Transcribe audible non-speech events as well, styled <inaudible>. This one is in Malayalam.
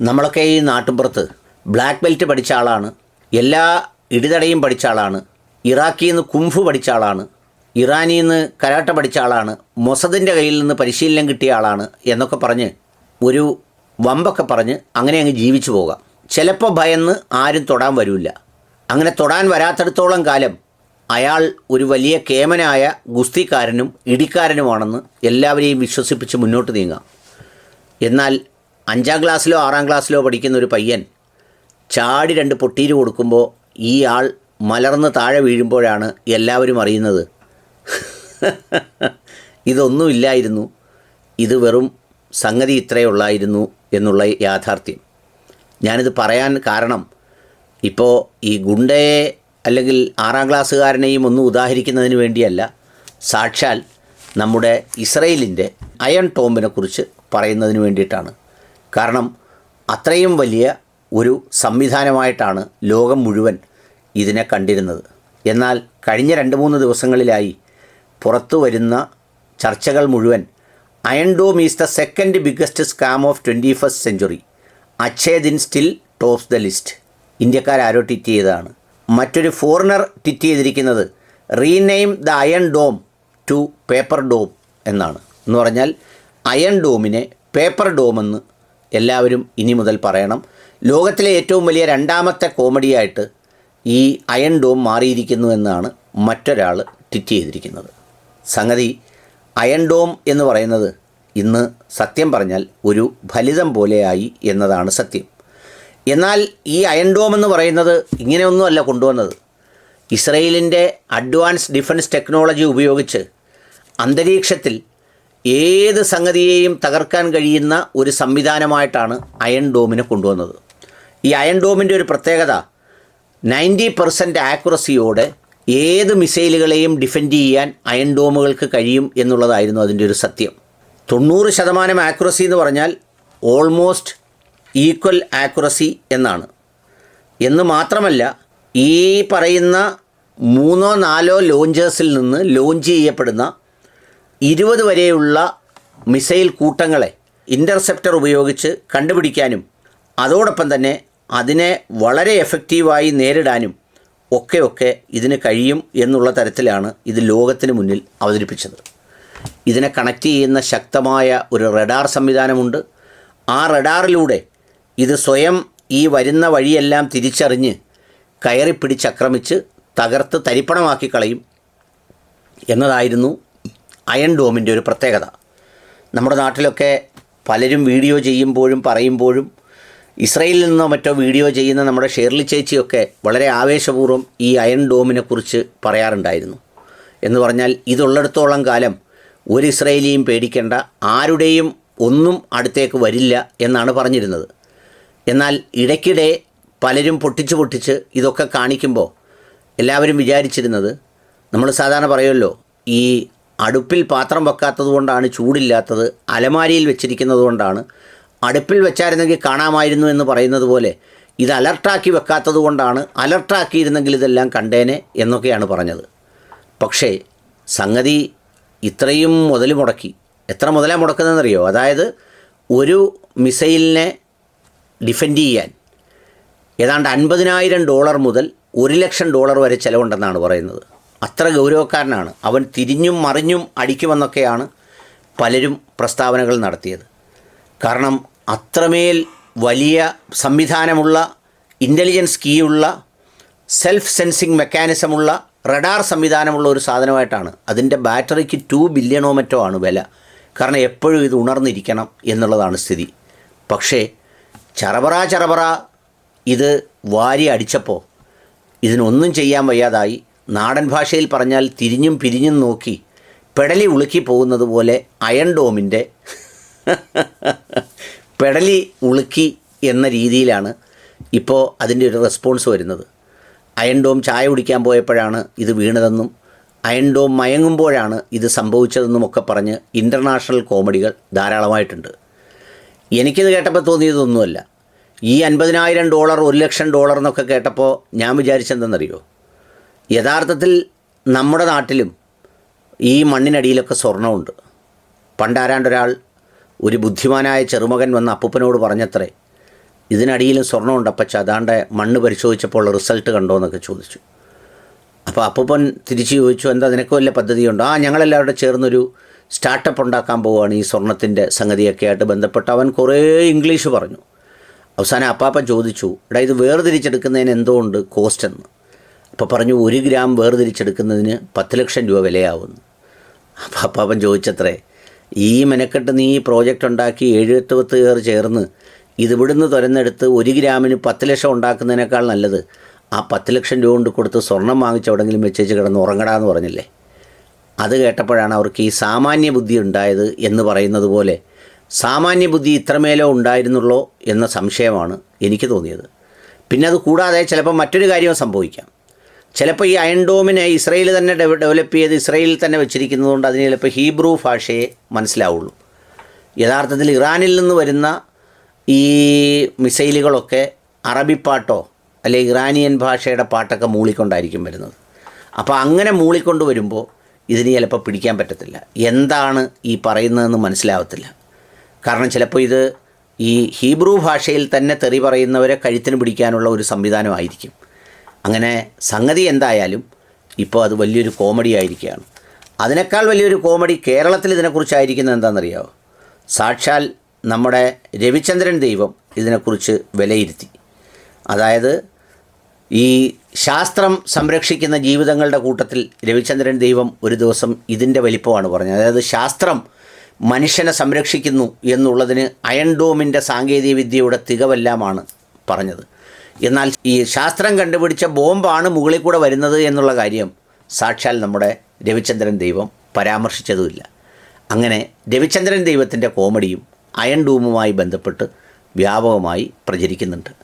നമ്മളൊക്കെ ഈ നാട്ടുമ്പുറത്ത് ബ്ലാക്ക് ബെൽറ്റ് പഠിച്ച ആളാണ്. എല്ലാ ഇടിതടയും പഠിച്ച ആളാണ്. ഇറാഖിൽ നിന്ന് കുംഫു പഠിച്ച ആളാണ്. ഇറാനിൽ നിന്ന് കരാട്ട പഠിച്ച ആളാണ്. മൊസദിന്റെ കയ്യിൽ നിന്ന് പരിശീലനം കിട്ടിയ ആളാണ് എന്നൊക്കെ പറഞ്ഞ് ഒരു വമ്പൊക്കെ പറഞ്ഞ് അങ്ങനെ അങ്ങ് ജീവിച്ചു പോകാം. ചിലപ്പോൾ ഭയന്ന് ആരും തൊടാൻ വരില്ല. അങ്ങനെ തൊടാൻ വരാത്തടത്തോളം കാലം അയാൾ ഒരു വലിയ കേമനായ ഗുസ്തിക്കാരനും ഇടിക്കാരനുമാണെന്ന് എല്ലാവരെയും വിശ്വസിപ്പിച്ച് മുന്നോട്ട് നീങ്ങാം. എന്നാൽ അഞ്ചാം ക്ലാസ്സിലോ ആറാം ക്ലാസ്സിലോ പഠിക്കുന്ന ഒരു പയ്യൻ ചാടി രണ്ട് പൊട്ടീര് കൊടുക്കുമ്പോൾ ഈ ആൾ മലർന്ന് താഴെ വീഴുമ്പോഴാണ് എല്ലാവരും അറിയുന്നത്. <laughs> ഇതൊന്നുമില്ലായിരുന്നു ഇത് വെറും സംഗതി ഇത്രയേ ഉള്ളായിരുന്നു എന്നുള്ള യാഥാർത്ഥ്യം. ഞാനിത് പറയാൻ കാരണം ഇപ്പോൾ ഈ ഗുണ്ടയെ അല്ലെങ്കിൽ ആറാം ക്ലാസ്സുകാരനെയും ഒന്നും ഉദാഹരിക്കുന്നതിന് വേണ്ടിയല്ല സാക്ഷാൽ നമ്മുടെ ഇസ്രയേലിന്റെ അയൺ ടോംബിനെക്കുറിച്ച് കുറിച്ച് പറയുന്നതിന് വേണ്ടിയിട്ടാണ്. കാരണം അത്രയും വലിയ ഒരു സംവിധാനമായിട്ടാണ് ലോകം മുഴുവൻ ഇതിനെ കണ്ടിരുന്നത്. എന്നാൽ കഴിഞ്ഞ രണ്ട് മൂന്ന് ദിവസങ്ങളിലായി പുറത്തു വരുന്ന ചർച്ചകൾ മുഴുവൻ iron dome is the second biggest scam of twenty first century. Achhe Din still tops the list. ഇന്ത്യക്കാരാരോ tweet ചെയ്തതാണ്. മറ്റൊരു ഫോറിനർ ട്വിറ്റ് ചെയ്തിരിക്കുന്നത് rename the iron dome to paper dome എന്നാണ്. എന്ന് പറഞ്ഞാൽ അയൺ ഡോമിനെ പേപ്പർ ഡോമെന്ന് എല്ലാവരും ഇനി മുതൽ പറയണം. ലോകത്തിലെ ഏറ്റവും വലിയ രണ്ടാമത്തെ കോമഡിയായിട്ട് ഈ അയൺ ഡോം മാറിയിരിക്കുന്നു എന്നാണ് മറ്റൊരാൾ ട്വിറ്റ് ചെയ്തിരിക്കുന്നത്. സംഗതി അയൺ ഡോം എന്ന് പറയുന്നത് ഇന്ന് സത്യം പറഞ്ഞാൽ ഒരു ഫലിതം പോലെയായി എന്നതാണ് സത്യം. എന്നാൽ ഈ അയൺ ഡോം എന്ന് പറയുന്നത് ഇങ്ങനെയൊന്നുമല്ല കൊണ്ടുവന്നത്. ഇസ്രയേലിന്റെ അഡ്വാൻസ് ഡിഫൻസ് ടെക്നോളജി ഉപയോഗിച്ച് അന്തരീക്ഷത്തിൽ ഏത് സംഗതിയെയും തകർക്കാൻ കഴിയുന്ന ഒരു സംവിധാനമായിട്ടാണ് അയൺ ഡോമിനെ കൊണ്ടുവന്നത്. ഈ അയൺ ഡോമിന്റെ ഒരു പ്രത്യേകത നയന്റി പെർസെന്റ് ആക്യുറസിയോടെ ഏത് മിസൈലുകളെയും ഡിഫെൻഡ് ചെയ്യാൻ അയൺ ഡോമുകൾക്ക് കഴിയും എന്നുള്ളതായിരുന്നു അതിന്റെ ഒരു സത്യം. തൊണ്ണൂറ് ശതമാനം ആക്യുറസി എന്ന് പറഞ്ഞാൽ ഓൾമോസ്റ്റ് ഈക്വൽ ആക്യുറസി എന്നാണ്. എന്ന് മാത്രമല്ല ഈ പറയുന്ന മൂന്നോ നാലോ ലോഞ്ചേഴ്സിൽ നിന്ന് ലോഞ്ച് ചെയ്യപ്പെടുന്ന ഇരുപത് വരെയുള്ള മിസൈൽ കൂട്ടങ്ങളെ ഇന്റർസെപ്റ്റർ ഉപയോഗിച്ച് കണ്ടുപിടിക്കാനും അതോടൊപ്പം തന്നെ അതിനെ വളരെ എഫക്റ്റീവായി നേരിടാനും ഒക്കെ ഒക്കെ ഇതിന് കഴിയും എന്നുള്ള തരത്തിലാണ് ഇത് ലോകത്തിന് മുന്നിൽ അവതരിപ്പിച്ചത്. ഇതിനെ കണക്ട് ചെയ്യുന്ന ശക്തമായ ഒരു റഡാർ സംവിധാനമുണ്ട്. ആ റഡാറിലൂടെ ഇത് സ്വയം ഈ വരുന്ന വഴിയെല്ലാം തിരിച്ചറിഞ്ഞ് കയറിപ്പിടിച്ചക്രമിച്ച് തകർത്ത് തരിപ്പണമാക്കി കളയും എന്നതായിരുന്നു അയൺ ഡോമിന്റെ ഒരു പ്രത്യേകത. നമ്മുടെ നാട്ടിലൊക്കെ പലരും വീഡിയോ ചെയ്യുമ്പോഴും പറയുമ്പോഴും ഇസ്രയേലിൽ നിന്നോ മറ്റോ വീഡിയോ ചെയ്യുന്ന നമ്മുടെ ഷേർലി ചേച്ചിയൊക്കെ വളരെ ആവേശപൂർവം ഈ അയൺ ഡോമിനെ കുറിച്ച് പറയാറുണ്ടായിരുന്നു. എന്ന് പറഞ്ഞാൽ ഇതുള്ളിടത്തോളം കാലം ഒരു ഇസ്രയേലിയും പേടിക്കേണ്ട ആരുടെയും ഒന്നും അടുത്തേക്ക് വരില്ല എന്നാണ് പറഞ്ഞിരുന്നത്. എന്നാൽ ഇടയ്ക്കിടെ പലരും പൊട്ടിച്ച് പൊട്ടിച്ച് ഇതൊക്കെ കാണിക്കുമ്പോൾ എല്ലാവരും വിചാരിച്ചിരുന്നത് നമ്മൾ സാധാരണ പറയുമല്ലോ ഈ അടുപ്പിൽ പാത്രം വെക്കാത്തത് കൊണ്ടാണ് ചൂടില്ലാത്തത് അലമാരിയിൽ വെച്ചിരിക്കുന്നത് കൊണ്ടാണ്. അടുപ്പിൽ വെച്ചായിരുന്നെങ്കിൽ കാണാമായിരുന്നു എന്ന് പറയുന്നത് പോലെ ഇത് അലർട്ടാക്കി വെക്കാത്തത് കൊണ്ടാണ് അലർട്ടാക്കിയിരുന്നെങ്കിൽ ഇതെല്ലാം കണ്ടേനെ എന്നൊക്കെയാണ് പറഞ്ഞത്. പക്ഷേ സംഗതി ഇത്രയും മുതൽ മുടക്കി. എത്ര മുതലാണ് മുടക്കുന്നതെന്നറിയോ? അതായത് ഒരു മിസൈലിനെ ഡിഫെൻഡ് ചെയ്യാൻ. ഏതാണ്ട് അൻപതിനായിരം ഡോളർ മുതൽ ഒരു ലക്ഷം ഡോളർ വരെ ചിലവുണ്ടെന്നാണ് പറയുന്നത്. അത്ര ഗൗരവക്കാരനാണ്. അവൻ തിരിഞ്ഞും മറിഞ്ഞും അടിക്കുമെന്നൊക്കെയാണ് പലരും പ്രസ്താവനകൾ നടത്തിയത്. കാരണം അത്രമേൽ വലിയ സംവിധാനമുള്ള ഇന്റലിജൻസ് കീയുള്ള സെൽഫ് സെൻസിങ് മെക്കാനിസമുള്ള റഡാർ സംവിധാനമുള്ള ഒരു സാധനമായിട്ടാണ്. അതിന്റെ ബാറ്ററിക്ക് ടു ബില്യണോ മറ്റോ ആണ് വില. കാരണം എപ്പോഴും ഇത് ഉണർന്നിരിക്കണം എന്നുള്ളതാണ് സ്ഥിതി. പക്ഷേ ചറപറ ചറപറ ഇത് വാരി അടിച്ചപ്പോൾ ഇതിനൊന്നും ചെയ്യാൻ വയ്യാതായി. നാടൻ ഭാഷയിൽ പറഞ്ഞാൽ തിരിഞ്ഞും പിരിഞ്ഞും നോക്കി പെടലി ഉളുക്കി പോകുന്നത് പോലെ അയൺ ഡോമിന്റെ പെടലി ഉളുക്കി എന്ന രീതിയിലാണ് ഇപ്പോൾ അതിന്റെ ഒരു റെസ്പോൺസ് വരുന്നത്. അയൺ ഡോം ചായ കുടിക്കാൻ പോയപ്പോഴാണ് ഇത് വീണതെന്നും അയൺ ഡോം മയങ്ങുമ്പോഴാണ് ഇത് സംഭവിച്ചതെന്നുമൊക്കെ പറഞ്ഞ് ഇന്റർനാഷണൽ കോമഡികൾ ധാരാളമായിട്ടുണ്ട്. എനിക്കിത് കേട്ടപ്പോൾ തോന്നിയതൊന്നുമല്ല. ഈ അൻപതിനായിരം ഡോളർ ഒരു ലക്ഷം ഡോളർ എന്നൊക്കെ കേട്ടപ്പോൾ ഞാൻ വിചാരിച്ചെന്തെന്നറിയോ? യഥാർത്ഥത്തിൽ നമ്മുടെ നാട്ടിലും ഈ മണ്ണിനടിയിലൊക്കെ സ്വർണമുണ്ട് പണ്ടാരാണ്ടൊരാൾ ഒരു ബുദ്ധിമാനായ ചെറുമകൻ വന്ന് അപ്പൂപ്പനോട് പറഞ്ഞത്രേ ഇതിനടിയിലും സ്വർണമുണ്ട് അപ്പച്ച അതാണ്ട് മണ്ണ് പരിശോധിച്ചപ്പോൾ റിസൾട്ട് കണ്ടോ എന്നൊക്കെ ചോദിച്ചു. അപ്പോൾ അപ്പൂപ്പൻ തിരിച്ച് ചോദിച്ചു എന്താ നിനക്ക് വല്ല പദ്ധതിയുണ്ടോ? ആ ഞങ്ങളെല്ലാവരും ചേർന്നൊരു സ്റ്റാർട്ടപ്പ് ഉണ്ടാക്കാൻ പോവുകയാണ് ഈ സ്വർണത്തിന്റെ സംഗതിയൊക്കെ ആയിട്ട് ബന്ധപ്പെട്ട് അവൻ കുറേ ഇംഗ്ലീഷ് പറഞ്ഞു. അവസാനം അപ്പാപ്പൻ ചോദിച്ചു എടാ ഇത് വേർതിരിച്ചെടുക്കുന്നതിന് എന്തോ ഉണ്ട് കോസ്റ്റ് എന്ന്? അപ്പോൾ പറഞ്ഞു ഒരു ഗ്രാം വേർതിരിച്ചെടുക്കുന്നതിന് പത്ത് ലക്ഷം രൂപ വിലയാവുന്നു. അപ്പോൾ അപ്പാപ്പൻ ചോദിച്ചത്രേ ഈ മെനക്കെട്ട് നീ ഈ പ്രോജക്റ്റ് ഉണ്ടാക്കി എഴുപത്തി പത്ത് പേർ ചേർന്ന് ഇതിവിടുന്ന് തുരന്നെടുത്ത് ഒരു ഗ്രാമിന് പത്ത് ലക്ഷം ഉണ്ടാക്കുന്നതിനേക്കാൾ നല്ലത് ആ പത്ത് ലക്ഷം രൂപ കൊണ്ട് കൊടുത്ത് സ്വർണം വാങ്ങിച്ച് എവിടെങ്കിലും വെച്ചേച്ച് കിടന്ന് ഉറങ്ങടാന്ന് പറഞ്ഞില്ലേ? അത് കേട്ടപ്പോഴാണ് അവർക്ക് ഈ സാമാന്യ ബുദ്ധി ഉണ്ടായത് എന്ന് പറയുന്നത് പോലെ സാമാന്യ ബുദ്ധി ഇത്രമേലോ ഉണ്ടായിരുന്നുള്ളോ എന്ന സംശയമാണ് എനിക്ക് തോന്നിയത്. പിന്നെ അത് കൂടാതെ ചിലപ്പോൾ മറ്റൊരു കാര്യവും സംഭവിക്കാം. ചിലപ്പോൾ ഈ അയൺ ഡോമിനെ ഇസ്രയേൽ തന്നെ ഡെവ- ഡെവലപ്പ് ചെയ്ത് ഇസ്രയേലിൽ തന്നെ വെച്ചിരിക്കുന്നതുകൊണ്ട് അതിന് ചിലപ്പോൾ ഹീബ്രു ഭാഷയെ മനസ്സിലാവുള്ളൂ. യഥാർത്ഥത്തിൽ ഇറാനിൽ നിന്ന് വരുന്ന ഈ മിസൈലുകളൊക്കെ അറബി പാട്ടോ അല്ലെ ഇറാനിയൻ ഭാഷയുടെ പാട്ടൊക്കെ മൂളിക്കൊണ്ടായിരിക്കും വരുന്നത്. അപ്പോൾ അങ്ങനെ മൂളിക്കൊണ്ട് വരുമ്പോൾ ഇതിന് ചിലപ്പോൾ പിടിക്കാൻ പറ്റത്തില്ല. എന്താണ് ഈ പറയുന്നതെന്ന് മനസ്സിലാവത്തില്ല. കാരണം ചിലപ്പോൾ ഇത് ഈ ഹീബ്രു ഭാഷയിൽ തന്നെ തെറി പറയുന്നവരെ കഴുത്തിന് പിടിക്കാനുള്ള ഒരു സംവിധാനമായിരിക്കും. അങ്ങനെ സംഗതി എന്തായാലും ഇപ്പോൾ അത് വലിയൊരു കോമഡി ആയിരിക്കുകയാണ്. അതിനേക്കാൾ വലിയൊരു കോമഡി കേരളത്തിൽ ഇതിനെക്കുറിച്ചായിരിക്കുന്നത് എന്താണെന്നറിയാമോ സാക്ഷാൽ നമ്മുടെ രവിചന്ദ്രൻ ദൈവം ഇതിനെക്കുറിച്ച് വിലയിരുത്തി. അതായത് ഈ ശാസ്ത്രം സംരക്ഷിക്കുന്ന ജീവിതങ്ങളുടെ കൂട്ടത്തിൽ രവിചന്ദ്രൻ ദൈവം ഒരു ദിവസം ഇതിന്റെ വലിപ്പമാണ് പറഞ്ഞത്. അതായത് ശാസ്ത്രം മനുഷ്യനെ സംരക്ഷിക്കുന്നു എന്നുള്ളതിന് അയൺ ഡോമിന്റെ സാങ്കേതിക വിദ്യയുടെ തികവെല്ലാമാണ് പറഞ്ഞത്. എന്നാൽ ഈ ശാസ്ത്രം കണ്ടുപിടിച്ച ബോംബാണ് മുകളിൽ കൂടെ വരുന്നത് എന്നുള്ള കാര്യം സാക്ഷാൽ നമ്മുടെ രവിചന്ദ്രൻ ദൈവം പരാമർശിച്ചതുമില്ല. അങ്ങനെ രവിചന്ദ്രൻ ദൈവത്തിന്റെ കോമഡിയും അയൺ ഡൂമുമായി ബന്ധപ്പെട്ട് വ്യാപകമായി പ്രചരിക്കുന്നുണ്ട്.